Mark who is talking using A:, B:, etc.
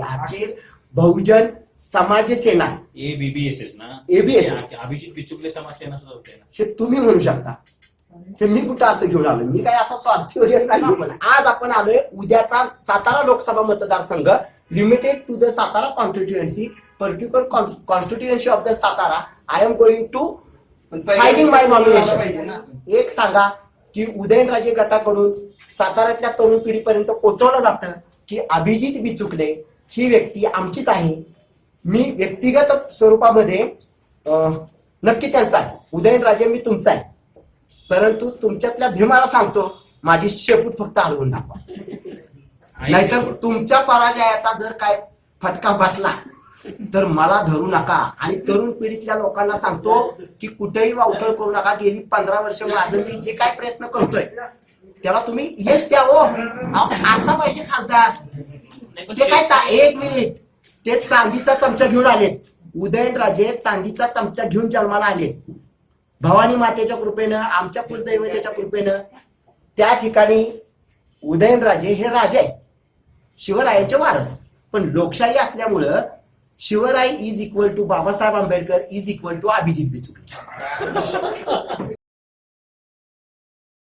A: अखिल बहुजन समाज सेना
B: ए बीबीएसएस ना?
A: ABSS.
B: ते अभिजित पिचुकले समाजसेना सुद्धा होते ना.
A: हे तुम्ही म्हणू शकता. हे मी कुठं असं घेऊन आलो? मी काय असा स्वार्थी वगैरे नाही. आज आपण आलोय उद्याचा सातारा लोकसभा मतदारसंघ limited to the Satara constituency particular constituency of the Satara. I am going to filing my nomination एक सांगा की उदयनराजे गटाकडून साताऱ्यातल्या तरुण पिढीपर्यंत पोहोचवलं जातं की अभिजित बिचुकले ही व्यक्ती आमचीच आहे. मी व्यक्तिगत स्वरूपामध्ये नक्की त्यांचा आहे. उदयनराजे मी तुमचा आहे. परंतु तुमच्यातल्या भीमाला सांगतो माझी शेपूट फक्त हलवून दाखवा. नाहीतर तुमच्या पराजयाचा जर काय फटका बसला तर मला धरू नका. आणि तरुण पिढीतल्या लोकांना सांगतो की कुठेही वावटळ करू नका. गेली पंधरा वर्ष माझं मी जे काय प्रयत्न करतोय त्याला तुम्ही यश द्या अहो, असा पाहिजे खासदार. ते काय चा- एक मिनिट ते चांदीचा चमचा घेऊन आलेत. उदयनराजे चांदीचा चमचा घेऊन जन्माला आले भवानी मातेच्या कृपेनं आमच्या कुलदैवतेच्या कृपेनं त्या ठिकाणी उदयनराजे हे राजे आहेत. शिवरायांचे वारस. पण लोकशाही असल्यामुळं Shivrai is equal to Babasaheb Ambedkar is equal to Abhijit Bichukale